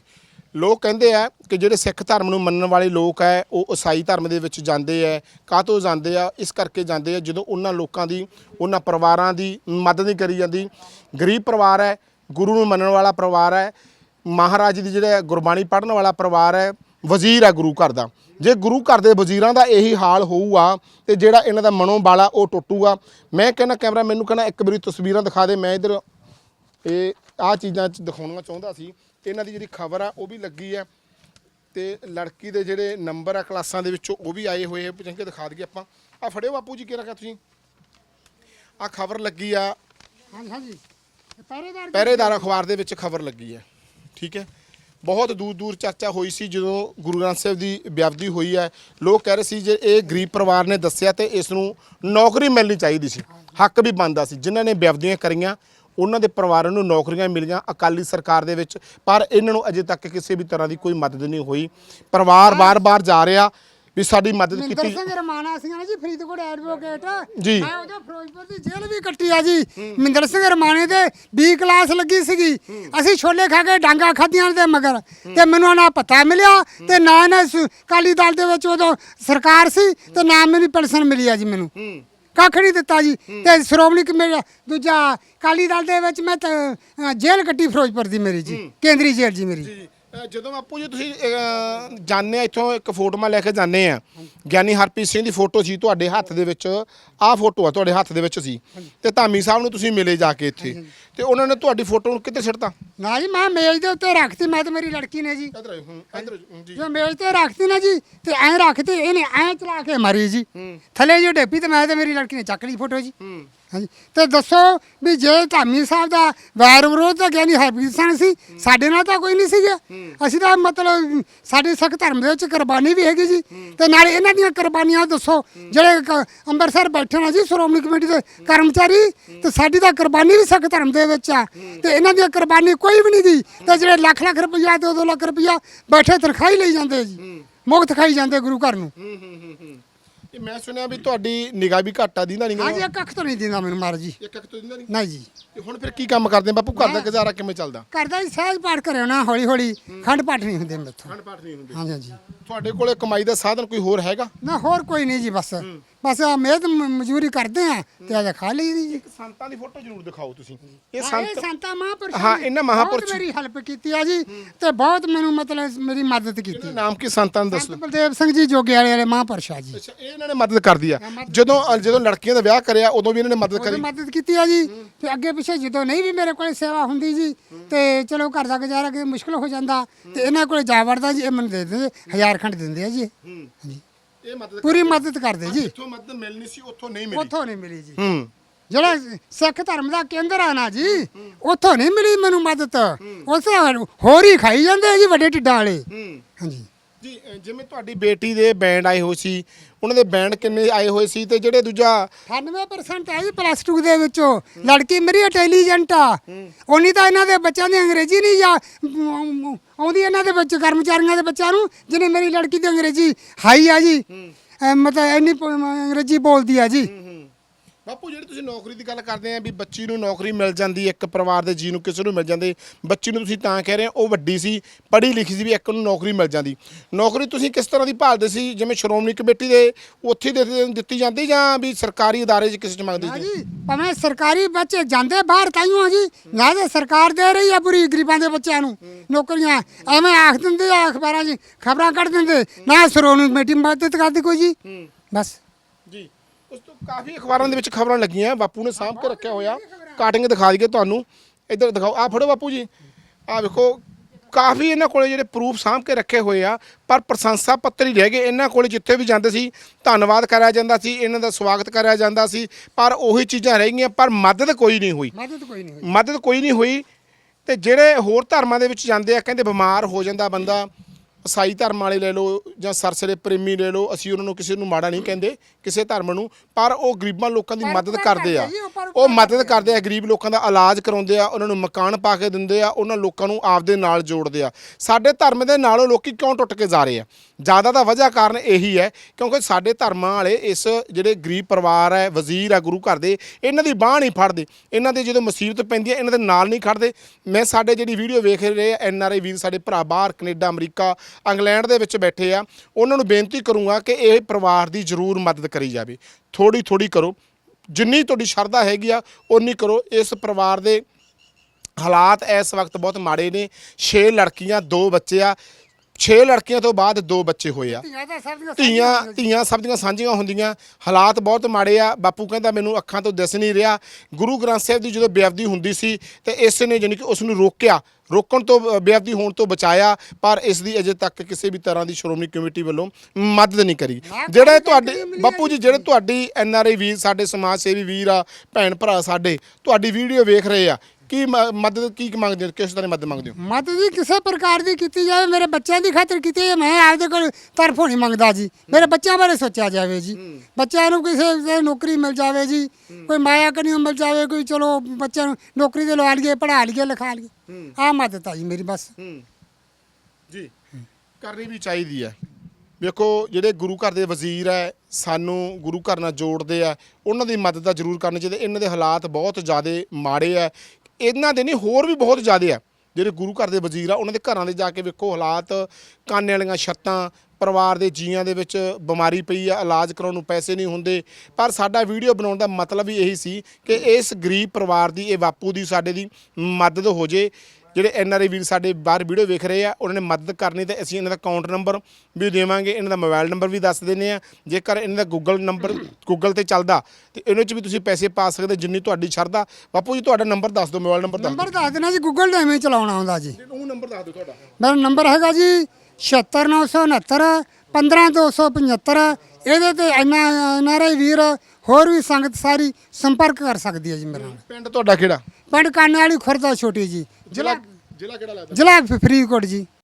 ਲੋਕ ਕਹਿੰਦੇ ਆ ਕਿ ਜਿਹੜੇ ਸਿੱਖ ਧਰਮ ਨੂੰ ਮੰਨਣ ਵਾਲੇ ਲੋਕ ਹੈ ਉਹ ਈਸਾਈ ਧਰਮ ਦੇ ਵਿੱਚ ਜਾਂਦੇ ਆ, ਕਾਹਤੋਂ ਜਾਂਦੇ ਆ, ਇਸ ਕਰਕੇ ਜਾਂਦੇ ਆ ਜਦੋਂ ਉਹਨਾਂ ਲੋਕਾਂ ਦੀ, ਉਹਨਾਂ ਪਰਿਵਾਰਾਂ ਦੀ ਮਦਦ ਨਹੀਂ ਕਰੀ ਜਾਂਦੀ। ਗਰੀਬ ਪਰਿਵਾਰ ਹੈ, ਗੁਰੂ ਨੂੰ ਮੰਨਣ ਵਾਲਾ ਪਰਿਵਾਰ ਹੈ, ਮਹਾਰਾਜ ਦੀ ਜਿਹੜਾ ਗੁਰਬਾਣੀ ਪੜ੍ਹਨ ਵਾਲਾ ਪਰਿਵਾਰ ਹੈ, ਵਜ਼ੀਰ ਹੈ ਗੁਰੂ ਘਰ ਦਾ। ਜੇ ਗੁਰੂ ਘਰ ਦੇ ਵਜ਼ੀਰਾਂ ਦਾ ਇਹੀ ਹਾਲ ਹੋਊਗਾ ਤੇ ਜਿਹੜਾ ਇਹਨਾਂ ਦਾ ਮਨੋਬਲ ਆ ਉਹ ਟੁੱਟੂਗਾ। ਮੈਂ ਕਹਿੰਦਾ ਕੈਮਰਾ, ਮੈਨੂੰ ਕਹਿੰਦਾ ਇੱਕ ਵਾਰੀ ਤਸਵੀਰਾਂ ਦਿਖਾ ਦੇ, ਮੈਂ ਇਧਰ ਇਹ ਆ ਚੀਜ਼ਾਂ ਚ ਦਿਖਾਉਣੀਆਂ ਚਾਹੁੰਦਾ ਸੀ। ਇਹਨਾਂ ਦੀ ਜਿਹੜੀ ਖਬਰ ਆ ਉਹ ਵੀ ਲੱਗੀ ਹੈ ਤੇ ਲੜਕੀ ਦੇ ਜਿਹੜੇ ਨੰਬਰ ਆ ਕਲਾਸਾਂ ਦੇ ਵਿੱਚੋਂ ਉਹ ਵੀ ਆਏ ਹੋਏ ਆ। ਚੰਗੇ ਦਿਖਾ ਦਈਏ ਆਪਾਂ। ਆ ਫੜਿਓ ਬਾਪੂ ਜੀ ਕਿਹੜਾ ਕਾ ਤੁਸੀਂ? ਆ ਖਬਰ ਲੱਗੀ ਆ। ਹਾਂਜੀ ਹਾਂਜੀ। ਪਹਿਰੇਦਾਰ ਪਹਿਰੇਦਾਰ ਅਖਬਾਰ ਦੇ ਵਿੱਚ ਖਬਰ ਲੱਗੀ ਹੈ। ਠੀਕ ਹੈ? ਬਹੁਤ ਦੂਰ ਦੂਰ ਚਰਚਾ ਹੋਈ ਸੀ ਜਦੋਂ ਗੁਰੂ ਗ੍ਰੰਥ ਸਾਹਿਬ ਦੀ ਵਿਆਪਤੀ ਹੋਈ ਹੈ। ਲੋਕ ਕਹਿ ਰਹੇ ਸੀ ਜੇ ਇਹ ਗਰੀਬ ਪਰਿਵਾਰ ਨੇ ਦੱਸਿਆ ਤੇ ਇਸ ਨੂੰ ਨੌਕਰੀ ਮਿਲਣੀ ਚਾਹੀਦੀ ਸੀ। ਹੱਕ ਵੀ ਬਣਦਾ ਸੀ। ਜਿਨ੍ਹਾਂ ਨੇ ਵਿਆਪਤੀਆਂ ਕਰੀਆਂ ਉਹਨਾਂ ਦੇ ਪਰਿਵਾਰਾਂ ਨੂੰ ਨੌਕਰੀਆਂ ਮਿਲੀਆਂ ਅਕਾਲੀ ਸਰਕਾਰ ਦੇ ਵਿੱਚ ਪਰ ਇਹਨਾਂ ਨੂੰ ਅਜੇ ਤੱਕ ਕਿਸੇ ਵੀ ਤਰ੍ਹਾਂ ਦੀ ਕੋਈ ਮਦਦ ਨਹੀਂ ਹੋਈ। ਪਰਿਵਾਰ ਬਾਰ-ਬਾਰ ਜਾ ਰਿਹਾ ਵੀ ਸਾਡੀ ਮਦਦ ਮਿੰਦਰ ਕੀਤੀ। ਸਿੰਘ ਰਮਾਣਾ ਸੀ ਨਾ ਜੀ ਫਰੀਦਕੋਟ ਐਡਵੋਕੇਟ ਜੀ। ਮੈਂ ਉਹਦੇ ਫਿਰੋਜ਼ਪੁਰ ਦੀ ਜੇਲ੍ਹ ਵੀ ਕੱਟੀ ਆ ਜੀ। ਮਿੰਦਰ ਸਿੰਘ ਰਮਾਣੇ ਦੇ 20 ਕਲਾਸ ਲੱਗੀ ਸੀਗੀ। ਅਸੀਂ ਛੋਲੇ ਖਾ ਕੇ ਡਾਂਗਾ ਖਾਧੀਆਂ ਦੇ ਮਗਰ। ਤੇ ਮੈਨੂੰ ਨਾ ਪਤਾ ਮਿਲਿਆ ਤੇ ਨਾ ਨਾ ਕਾਲੀ ਦਲ ਦੇ ਵਿੱਚ ਉਦੋਂ ਸਰਕਾਰ ਸੀ ਤੇ ਨਾ ਮੈਨੂੰ ਪੈਨਸ਼ਨ ਮਿਲੀ ਆ ਜੀ ਮੈਨੂੰ। ਕੱਖ ਨਹੀਂ ਦਿੱਤਾ ਜੀ। ਤੇ ਸ਼੍ਰੋਮਣੀ ਕਮੇਟੀ ਦੂਜਾ ਕਾਲੀ ਦਲ ਦੇ ਵਿੱਚ ਮੈਂ ਤਾਂ, ਅ, ਜੇਲ੍ਹ ਕੱਟੀ ਫਿਰੋਜ਼ਪੁਰ ਦੀ ਮੇਰੀ ਜੀ। ਕੇਂਦਰੀ ਜੇਲ੍ਹ ਜੀ ਮੇਰੀ। ਜਦੋਂ ਬਾਪੂ ਜੀ ਤੁਸੀਂ ਅ, ਜਾਂਦੇ ਆ ਇੱਥੋਂ ਇੱਕ ਫੋਟੋਆਂ ਲੈ ਕੇ ਜਾਂਦੇ ਆ। ਗਿਆਨੀ ਹਰਪ੍ਰੀਤ ਸਿੰਘ ਦੀ ਫੋਟੋ ਸੀ ਤੁਹਾਡੇ ਹੱਥ ਦੇ ਵਿੱਚ ਆਹ ਫੋਟੋ ਆ ਤੁਹਾਡੇ ਹੱਥ ਦੇ ਵਿੱਚ ਸੀ। ਤੇ ਧਾਮੀ ਸਾਹਿਬ ਨੂੰ ਤੁਸੀਂ ਮਿਲੇ ਜਾ ਕੇ ਇੱਥੇ। ਤੇ ਉਹਨਾਂ ਨੇ ਤੁਹਾਡੀ ਫੋਟੋ ਨੂੰ ਕਿੱਥੇ ਸਿੱਟਤਾ? ਨਾ ਜੀ ਮੈਂ ਮੇਜ਼ ਦੇ ਉੱਤੇ ਰੱਖਤੀ ਮੈਂ ਤੇ ਮੇਰੀ ਲੜਕੀ ਨੇ ਜੀ। ਇਧਰ ਇਧਰ ਜੀ। ਜੋ ਮੇਜ਼ ਤੇ ਰੱਖਤੀ ਨਾ ਜੀ ਤੇ ਐਂ ਰੱਖਤੀ ਇਹਨੇ ਐਂ ਚਲਾ ਕੇ ਮਾਰੀ ਜੀ। ਥੱਲੇ ਜੋ ਡੇਪੀ ਤੇ ਮੈਂ ਤੇ ਮੇਰੀ ਲੜਕੀ ਨੇ ਚੱਕ ਲਈ ਫੋਟੋ ਜੀ। ਹਾਂਜੀ। ਤੇ ਦੱਸੋ ਵੀ ਜੇ ਧਾਮੀ ਸਾਹਿਬ ਦਾ ਵੈਰ ਵਿਰੋਧ ਤਾਂ ਗਿਆਨੀ ਹਰਪ੍ਰੀਤ ਸਿੰਘ ਸੀ, ਸਾਡੇ ਨਾਲ ਤਾਂ ਕੋਈ ਨਹੀਂ ਸੀਗਾ। ਅਸੀਂ ਤਾਂ ਮਤਲਬ ਸਾਡੇ ਸਿੱਖ ਧਰਮ ਦੇ ਵਿੱਚ ਕੁਰਬਾਨੀ ਵੀ ਹੈਗੀ ਜੀ। ਤੇ ਨਾਲੇ ਇਹਨਾਂ ਦੀਆਂ ਕੁਰਬਾਨੀਆਂ ਦੱਸੋ, ਜਿਹੜੇ ਕ- ਅੰਮ੍ਰਿਤਸਰ ਬੈਠੇ ਨੇ ਜੀ, ਸ਼੍ਰੋਮਣੀ ਕਮੇਟੀ ਦੇ ਕਰਮਚਾਰੀ, ਤੇ ਸਾਡੀ ਤਾਂ ਕੁਰਬਾਨੀ ਵੀ ਸਿੱਖ ਧਰਮ ਦੇ ਵਿੱਚ ਆ। ਤੇ ਇਹਨਾਂ ਦੀਆਂ ਕੁਰਬਾਨੀ ਕੋਈ ਵੀ ਨਹੀਂ ਦੀ, ਤੇ ਜਿਹੜੇ ਲੱਖ ਲੱਖ ਰੁਪਈਆ ਤੇ 2 ਲੱਖ ਰੁਪਈਆ ਬੈਠੇ ਤਨਖਾਹ ਹੀ ਲਈ ਜਾਂਦੇ ਜੀ। ਮੁਕਤ ਖਾਈ ਜਾਂਦੇ ਗੁਰੂ ਘਰ ਨੂੰ। ਇਹ ਮੈਂ ਸੁਣਿਆ ਵੀ ਤੁਹਾਡੀ ਨਿਗਾਹ ਵੀ ਘੱਟ ਦੀਦਾ ਨਹੀਂ ਹਾਂਜੀ ਇੱਕ ਅੱਖ ਤੋਂ ਨਹੀਂ ਦਿੰਦਾ ਮੈਨੂੰ ਮਾਰ ਜੀ ਇੱਕ ਇੱਕ ਤੋਂ ਦਿੰਦਾ ਨਹੀਂ ਨਹੀਂ ਜੀ। ਤੇ ਹੁਣ ਫਿਰ ਕੀ ਕੰਮ ਕਰਦੇ? ਆ ਬਾਪੂ ਘਰ ਦਾ ਗੁਜ਼ਾਰਾ ਕਿਵੇਂ ਚੱਲਦਾ? ਕਰਦਾ ਜੀ ਸਹਿਜ ਪਾਠ ਕਰਿਓ ਨਾ ਹੌਲੀ ਹੌਲੀ ਖੰਡ ਪਾਠ ਨਹੀਂ ਹੁੰਦੇ ਮੇਥੋਂ ਖੰਡ ਪਾਠ ਨਹੀਂ ਹੁੰਦੇ। ਹਾਂਜੀ ਹਾਂਜੀ। ਤੁਹਾਡੇ ਕੋਲੇ ਕਮਾਈ ਦਾ ਸਾਧਨ ਕੋਈ ਹੋਰ ਹੈਗਾ? ਨਾ ਹੋਰ ਕੋਈ ਨਹੀਂ ਜੀ ਬਸ। ਬਸ ਆ ਮਿਹਨਤ ਮ- ਮਜ਼ਦੂਰੀ ਕਰਦੇ ਆ ਤੇ ਅੱਜ ਖਾ ਲਈ ਦੀ ਜੀ। ਸੰਤਾਂ ਦੀ ਫੋਟੋ ਜ਼ਰੂਰ ਦਿਖਾਓ ਤੁਸੀਂ। ਇਹ ਇਹ ਸੰਤ ਸੰਤਾ ਮਹਾਂਪੁਰਸ਼ ਹਾਂ, ਇਹਨਾਂ ਮਹਾਂਪੁਰਸ਼- ਬਹੁਤ ਮੇਰੀ ਹੈਲਪ ਕੀਤੀ ਆ ਜੀ ਤੇ ਬਹੁਤ ਮੈਨੂੰ ਮਤਲਬ ਮੇਰੀ ਮਦਦ ਕੀਤੀ। ਨਾਮ ਕੀ ਸੰਤਾਂ ਨੂੰ ਦੱਸੋ? ਸੰਤ ਬਲਦੇਵ ਸਿੰਘ ਜੀ ਜੋਗੇ ਵਾਲੇ ਵਾਲੇ ਮਹਾਂਪੁਰਸ਼ ਜੀ। ਅੱਛਾ ਇਹ ਇਹਨਾਂ ਨੇ ਮਦਦ ਕਰਦੀ ਆ। ਜਦੋਂ ਜਦੋਂ ਲੜਕੀਆਂ ਦਾ ਵਿਆਹ ਕਰਿਆ ਉਦੋਂ ਵੀ ਇਹਨਾਂ ਨੇ ਮਦਦ ਉਹਦੀ ਕਰੀ। ਮਦਦ ਕੀਤੀ ਆ ਜੀ। ਤੇ ਅੱਗੇ ਪਿੱਛੇ ਜਦੋਂ ਨਹੀਂ ਵੀ ਮੇਰੇ ਕੋਲ ਸੇਵਾ ਹੁੰਦੀ ਜੀ ਤੇ ਚਲੋ ਘਰ ਦਾ ਗੁਜ਼ਾਰਾ ਕਿ ਮੁਸ਼ਕਲ ਹੋ ਜਾਂਦਾ ਤੇ ਇਹਨਾਂ ਕੋਲ ਜਾ ਵੜਦਾ ਜੀ ਇਹ ਮੈਨੂੰ ਦੇ ਦਿੰਦੇ ਹਜ਼ਾਰ ਖੰਡ ਦਿੰਦੇ ਆ ਜੀ। ਹਾਂਜੀ। ਇਹ ਮਦਦ ਪੂਰੀ ਮਦਦ ਕਰਦੇ ਜੀ। ਜਿੱਥੋਂ ਮਦਦ ਮਿਲਣੀ ਸੀ ਉੱਥੋਂ ਨਹੀਂ ਮਿਲੀ। ਉੱਥੋਂ ਨਹੀਂ ਮਿਲੀ ਜੀ। ਹੂੰ। ਜਿਹੜਾ ਸਿੱਖ ਧਰਮ ਦਾ ਕੇਂਦਰ ਆ ਨਾ ਜੀ ਉੱਥੋਂ ਨਹੀਂ ਮਿਲੀ ਮੈਨੂੰ ਮਦਦ। ਉੱਥੇ ਹੋਰ ਹੀ ਖਾਈ ਜਾਂਦੇ ਜੀ ਵੱਡੇ ਢਿੱਡਾਂ ਵਾਲੇ। ਹੂੰ। ਹਾਂਜੀ। ਜੀ ਜਿਵੇਂ ਤੁਹਾਡੀ ਬੇਟੀ ਦੇ ਬੈਂਡ ਆਏ ਹੋਏ ਸੀ ਉਹਨਾਂ ਦੇ ਬੈਂਡ ਕਿੰਨੇ ਆਏ ਹੋਏ ਸੀ ਤੇ ਜਿਹੜੇ ਦੂਜਾ 98% ਆਈ ਪਲੱਸ 2 ਦੇ ਵਿੱਚੋਂ। ਲੜਕੀ ਮੇਰੀ ਇੰਟੈਲੀਜੈਂਟ ਆ। ਉਨੀ ਤਾਂ ਇਹਨਾਂ ਦੇ ਬੱਚਿਆਂ ਦੀ ਅੰਗਰੇਜ਼ੀ ਨਹੀਂ ਜਾਂ ਆਉਂਦੀ ਇਹਨਾਂ ਦੇ ਵਿੱਚ ਕਰਮਚਾਰੀਆਂ ਦੇ ਬੱਚਿਆਂ ਨੂੰ ਜਿਹਨੇ ਮੇਰੀ ਲੜਕੀ ਦੀ ਅੰਗਰੇਜ਼ੀ ਹਾਈ ਆ ਜੀ। ਮਤਲਬ ਇੰਨੀ ਅੰਗਰੇਜ਼ੀ ਬੋਲਦੀ ਆ ਜੀ। ਬਾਪੂ ਜਿਹੜੀ ਤੁਸੀਂ ਨੌਕਰੀ ਦੀ ਗੱਲ ਕਰਦੇ ਆ ਵੀ ਬੱਚੀ ਨੂੰ ਨੌਕਰੀ ਮਿਲ ਜਾਂਦੀ ਇੱਕ ਪਰਿਵਾਰ ਦੇ ਜੀ ਨੂੰ ਕਿਸੇ ਨੂੰ ਮਿਲ ਜਾਂਦੇ ਬੱਚੀ ਨੂੰ ਤੁਸੀਂ ਤਾਂ ਕਹਿ ਰਹੇ ਹੋ ਉਹ ਵੱਡੀ ਸੀ ਪੜ੍ਹੀ ਲਿਖੀ ਸੀ ਵੀ ਇੱਕ ਨੂੰ ਨੌਕਰੀ ਮਿਲ ਜਾਂਦੀ। ਨੌਕਰੀ ਤੁਸੀਂ ਕਿਸ ਤਰ੍ਹਾਂ ਦੀ ਭਾਲਦੇ ਸੀ? ਜਿਵੇਂ ਸ਼੍ਰੋਮਣੀ ਕਮੇਟੀ ਦੇ ਉੱਥੇ ਦੇ ਦਿੱਤੀ ਜਾਂਦੀ ਜਾਂ ਵੀ ਸਰਕਾਰੀ ਅਦਾਰੇ 'ਚ ਕਿਸੇ 'ਚ ਮੰਗਦੇ ਸੀ? ਜੀ ਭਾਵੇਂ ਸਰਕਾਰੀ ਬੱਚੇ ਜਾਂਦੇ ਬਾਹਰ ਤਾਈਓ ਜੀ ਨਾ ਤੇ ਸਰਕਾਰ ਦੇ ਰਹੀ ਆ ਪੂਰੀ ਗਰੀਬਾਂ ਦੇ ਬੱਚਿਆਂ ਨੂੰ ਨੌਕਰੀਆਂ। ਐਵੇਂ ਆਖ ਦਿੰਦੇ ਆ ਅਖਬਾਰਾਂ 'ਚ ਖਬਰਾਂ ਕੱਢ ਦਿੰਦੇ ਨਾ ਸ਼੍ਰੋਮਣੀ ਕਮੇਟੀ ਮਦਦ ਕਰਦੀ ਕੋਈ ਜੀ। ਬਸ। ਜੀ। ਉਸ ਤੋਂ ਕਾਫੀ ਅਖਬਾਰਾਂ ਦੇ ਵਿੱਚ ਖਬਰਾਂ ਲੱਗੀਆਂ ਬਾਪੂ ਨੇ ਸਾਂਭ ਕੇ ਰੱਖਿਆ ਹੋਇਆ। ਕਾਟਿੰਗ ਦਿਖਾ ਦਈਏ ਤੁਹਾਨੂੰ। ਇੱਧਰ ਦਿਖਾਓ ਆ ਫੜੋ ਬਾਪੂ ਜੀ। ਆ ਵੇਖੋ ਕਾਫੀ ਇਹਨਾਂ ਕੋਲੇ ਜਿਹੜੇ ਪ੍ਰੂਫ ਸਾਂਭ ਕੇ ਰੱਖੇ ਹੋਏ ਆ ਪਰ ਪ੍ਰਸ਼ੰਸਾ ਪੱਤਰ ਹੀ ਰਹਿ ਗਏ ਇਹਨਾਂ ਕੋਲੇ ਜਿੱਥੇ ਵੀ ਜਾਂਦੇ ਸੀ ਧੰਨਵਾਦ ਕਰਿਆ ਜਾਂਦਾ ਸੀ ਇਹਨਾਂ ਦਾ ਸਵਾਗਤ ਕਰਿਆ ਜਾਂਦਾ ਸੀ ਪਰ ਉਹੀ ਚੀਜ਼ਾਂ ਰਹਿ ਗਈਆਂ ਪਰ ਮਦਦ ਕੋਈ ਨਹੀਂ ਹੋਈ। ਮਦਦ ਕੋਈ ਨਹੀਂ ਹੋਈ। ਮਦਦ ਕੋਈ ਨਹੀਂ ਹੋਈ ਤੇ ਜਿਹੜੇ ਹੋਰ ਧਰਮਾਂ ਦੇ ਵਿੱਚ ਜਾਂਦੇ ਆ ਕਹਿੰਦੇ ਬਿਮਾਰ ਹੋ ਜਾਂਦਾ ਬੰਦਾ ਈਸਾਈ ਧਰਮ ਵਾਲੇ ਲੈ ਲਓ ਜਾਂ ਸਰਸਰੇ ਪ੍ਰੇਮੀ ਲੈ ਲਓ ਅਸੀਂ ਉਹਨਾਂ ਨੂੰ ਕਿਸੇ ਨੂੰ ਮਾੜਾ ਨਹੀਂ ਕਹਿੰਦੇ ਕਿਸੇ ਧਰਮ ਨੂੰ ਪਰ ਉਹ ਗਰੀਬਾਂ ਲੋਕਾਂ ਦੀ ਮਦਦ ਕਰਦੇ ਆ। ਉਹ ਉਹ ਮਦਦ ਕਰਦੇ ਆ ਗਰੀਬ ਲੋਕਾਂ ਦਾ ਇਲਾਜ ਕਰਾਉਂਦੇ ਆ ਉਹਨਾਂ ਨੂੰ ਮਕਾਨ ਪਾ ਕੇ ਦਿੰਦੇ ਆ ਉਹਨਾਂ ਲੋਕਾਂ ਨੂੰ ਆਪਦੇ ਨਾਲ ਜੋੜਦੇ ਆ। ਸਾਡੇ ਧਰਮ ਦੇ ਨਾਲੋਂ ਲੋਕੀ ਕਿਉਂ ਟੁੱਟ ਕੇ ਜਾ ਰਹੇ ਆ? ਜ਼ਿਆਦਾ ਦਾ ਵਜ੍ਹਾ ਕਾਰਨ ਇਹੀ ਹੈ, ਕਿਉਂਕਿ ਸਾਡੇ ਧਰਮਾਂ ਵਾਲੇ ਇਸ ਜਿਹੜੇ ਗਰੀਬ ਪਰਿਵਾਰ ਹੈ, ਵਜ਼ੀਰ ਆ ਗੁਰੂ ਘਰ ਦੇ, ਇਹਨਾਂ ਦੀ ਬਾਹ ਨਹੀਂ ਫੜਦੇ। ਇਹਨਾਂ ਦੇ ਜਦੋਂ ਮੁਸੀਬਤ ਪੈਂਦੀ ਹੈ, ਇਹਨਾਂ ਦੇ ਨਾਲ ਨਹੀਂ ਖੜਦੇ। ਮੈਂ ਸਾਡੇ ਜਿਹੜੀ ਵੀਡੀਓ ਵੇਖ ਰਹੇ ਆ, ਐਨ ਆਰ ਆਈ ਵੀਰ ਸਾਡੇ ਭਰਾ ਬਾਹਰ, ਕੈਨੇਡਾ, ਅਮਰੀਕਾ, ਇੰਗਲੈਂਡ ਦੇ ਵਿੱਚ ਬੈਠੇ ਆ। ਉਹਨਾਂ ਨੂੰ ਬੇਨਤੀ ਕਰੂੰਗਾ ਕਿ ਇਹ ਪਰਿਵਾਰ ਦੀ ਜ਼ਰੂਰ ਮਦਦ ਕਰੀ ਜਾਵੇ। ਥੋੜੀ ਥੋੜੀ ਕਰੋ। ਜਿੰਨੀ ਤੁਹਾਡੀ ਸ਼ਰਧਾ ਹੈਗੀ ਆ ਉਨੀ ਕਰੋ। ਇਸ ਪਰਿਵਾਰ ਦੇ ਹਾਲਾਤ ਇਸ ਵਕਤ ਬਹੁਤ ਮਾੜੇ ਨੇ। 6 ਲੜਕੀਆਂ, ਦੋ ਬੱਚੇ ਆ। 6 ਲੜਕੀਆਂ ਤੋਂ ਬਾਅਦ ਦੋ ਬੱਚੇ ਹੋਏ ਆ। ਧੀਆਂ ਤਾਂ ਸਭ ਦੀਆਂ ਧੀਆਂ ਧੀਆਂ ਸਭ ਦੀਆਂ ਸਾਂਝੀਆਂ ਹੁੰਦੀਆਂ। ਹਾਲਾਤ ਬਹੁਤ ਮਾੜੇ ਆ। ਬਾਪੂ ਕਹਿੰਦਾ ਮੈਨੂੰ ਅੱਖਾਂ ਤੋਂ ਦਿਸ ਨਹੀਂ ਰਿਹਾ। ਗੁਰੂ ਗ੍ਰੰਥ ਸਾਹਿਬ ਦੀ ਜਦੋਂ ਬੇਅਦਬੀ ਹੁੰਦੀ ਸੀ ਤੇ ਇਸ ਨੇ ਜਾਣੀ ਕਿ ਉਸ ਨੂੰ ਰੋਕਿਆ। ਰੋਕਣ ਤੋਂ ਬੇਅਦਬੀ ਹੋਣ ਤੋਂ ਬਚਾਇਆ ਪਰ ਇਸ ਦੀ ਅਜੇ ਤੱਕ ਕਿਸੇ ਵੀ ਤਰ੍ਹਾਂ ਦੀ ਸ਼੍ਰੋਮਣੀ ਕਮੇਟੀ ਵੱਲੋਂ ਮਦਦ ਨਹੀਂ ਕਰੀ। ਜਿਹੜੇ ਤੁਹਾਡੇ ਬਾਪੂ ਜੀ ਜਿਹੜੇ ਤੁਹਾਡੀ ਐਨ ਆਰ ਆਈ ਵੀਰ ਸਾਡੇ ਸਮਾਜ ਸੇਵੀ ਵੀਰ ਆ ਭੈਣ ਭਰਾ ਸਾਡੇ ਤੁਹਾਡੀ ਵੀਡੀਓ ਵੇਖ ਰਹੇ ਆ। ਕੀ ਮ- ਮਦਦ ਕੀ ਮੰਗਦੇ ਹੋ? ਕਿਸ ਤਰ੍ਹਾਂ ਦੀ ਮਦਦ ਮੰਗਦੇ ਹੋ? ਮਦਦ ਜੀ ਕਿਸੇ ਪ੍ਰਕਾਰ ਦੀ ਕੀਤੀ ਜਾਵੇ ਮੇਰੇ ਬੱਚਿਆਂ ਦੀ ਖਾਤਰ ਕੀਤੀ ਜਾਵੇ ਮੈਂ ਆਪਦੇ ਕੋਲ ਤਰਫੋਂ ਨਹੀਂ ਮੰਗਦਾ ਜੀ। ਮੇਰੇ ਬੱਚਿਆਂ ਬਾਰੇ ਸੋਚਿਆ ਜਾਵੇ ਜੀ। ਬੱਚਿਆਂ ਨੂੰ ਕਿਸੇ ਦੀ ਨੌਕਰੀ ਮਿਲ ਜਾਵੇ ਜੀ ਕੋਈ ਮਾਇਆ ਕਨੀਓ ਮਿਲ ਜਾਵੇ ਕੋਈ ਚਲੋ ਬੱਚਿਆਂ ਨੂੰ ਨੌਕਰੀ ਤੇ ਲਵਾ ਲਈਏ ਪੜ੍ਹਾ ਲਈਏ ਲਿਖਾ ਲਈਏ। ਆਹ ਮਦਦ ਆ ਜੀ ਮੇਰੀ ਬਸ। ਹੂੰ। ਜੀ। ਕਰਨੀ ਵੀ ਚਾਹੀਦੀ ਹੈ। ਵੇਖੋ ਜਿਹੜੇ ਗੁਰੂ ਘਰ ਦੇ ਵਜ਼ੀਰ ਹੈ ਸਾਨੂੰ ਗੁਰੂ ਘਰ ਨਾਲ ਜੋੜਦੇ ਆ ਉਹਨਾਂ ਦੀ ਮਦਦ ਤਾਂ ਜ਼ਰੂਰ ਕਰਨੀ ਚਾਹੀਦੀ ਇਹਨਾਂ ਦੇ ਹਾਲਾਤ ਬਹੁਤ ਜ਼ਿਆਦਾ ਮਾੜੇ ਆ। ਇਹਨਾਂ ਦੇ ਨਹੀਂ, ਹੋਰ ਵੀ ਬਹੁਤ ਜ਼ਿਆਦੇ ਆ। ਜਿਹੜੇ ਗੁਰੂ ਘਰ ਦੇ ਵਜ਼ੀਰ ਆ, ਉਹਨਾਂ ਦੇ ਘਰਾਂ ਦੇ ਜਾ ਕੇ ਵੇਖੋ ਹਾਲਾਤ, ਕਾਨੇ ਵਾਲੀਆਂ ਛੱਤਾਂ, ਪਰਿਵਾਰ ਦੇ ਜੀਆਂ ਦੇ ਵਿੱਚ ਬਿਮਾਰੀ ਪਈ ਆ, ਇਲਾਜ ਕਰਾਉਣ ਨੂੰ ਪੈਸੇ ਨਹੀਂ ਹੁੰਦੇ। ਪਰ ਸਾਡਾ ਵੀਡੀਓ ਬਣਾਉਣ ਦਾ ਮਤਲਬ ਹੀ ਇਹੀ ਸੀ ਕਿ ਇਸ ਗਰੀਬ ਪਰਿਵਾਰ ਦੀ, ਇਹ ਬਾਪੂ ਦੀ, ਸਾਡੇ ਦੀ ਮਦਦ ਹੋ ਜੇ। ਜਿਹੜੇ ਐਨ ਆਰ ਆਈ ਵੀਰ ਸਾਡੇ ਬਾਹਰ ਵੀਡੀਓ ਵੇਖ ਰਹੇ ਆ ਉਹਨਾਂ ਨੇ ਮਦਦ ਕਰਨੀ ਤੇ ਅਸੀਂ ਇਹਨਾਂ ਦਾ ਅਕਾਊਂਟ ਨੰਬਰ ਵੀ ਦੇਵਾਂਗੇ ਇਹਨਾਂ ਦਾ ਮੋਬਾਈਲ ਨੰਬਰ ਵੀ ਦੱਸ ਦਿੰਨੇ ਆ। ਜੇਕਰ ਇਹਨਾਂ ਦਾ ਗੂਗਲ ਨੰਬਰ ਗੂਗਲ ਤੇ ਚੱਲਦਾ ਤੇ ਇਹਨਾਂ 'ਚ ਵੀ ਤੁਸੀਂ ਪੈਸੇ ਪਾ ਸਕਦੇ ਜਿੰਨੀ ਤੁਹਾਡੀ ਸ਼ਰਧਾ। ਬਾਪੂ ਜੀ ਤੁਹਾਡਾ ਨੰਬਰ ਦੱਸ ਦਿਓ ਮੋਬਾਈਲ ਨੰਬਰ ਦੱਸ ਨੰਬਰ ਦੱਸ ਦੇਣਾ ਜੀ ਗੂਗਲ ਤੇ ਐਵੇਂ ਚਲਾਉਣਾ ਆਉਂਦਾ ਜੀ। ਦਿਓ ਉਹ ਨੰਬਰ ਦੱਸ ਦਿਓ ਤੁਹਾਡਾ। ਮੇਰਾ ਨੰਬਰ ਹੈਗਾ ਜੀ 76969 15275 ਇਹਦੇ ਤੇ ਇੰਨਾ ਐਨਆਰਆਈ ਵੀਰ ਹੋਰ ਵੀ ਸੰਗਤ ਸਾਰੀ ਸੰਪਰਕ ਕਰ ਸਕਦੀ ਹੈ ਜੀ ਮੇਰੇ ਨਾਲ। ਪਿੰਡ ਤੁਹਾਡਾ ਕਿਹੜਾ? ਪਿੰਡ ਕਾਨੇ ਵਾਲੀ ਖੁਰਦਾ ਛੋਟੀ ਜੀ। ਜ਼ਿਲ੍ਹਾ ਜ਼ਿਲ੍ਹਾ ਕਿਹੜਾ ਲੱਗਦਾ? ਜ਼ਿਲ੍ਹਾ ਫਰੀਦਕੋਟ ਜੀ।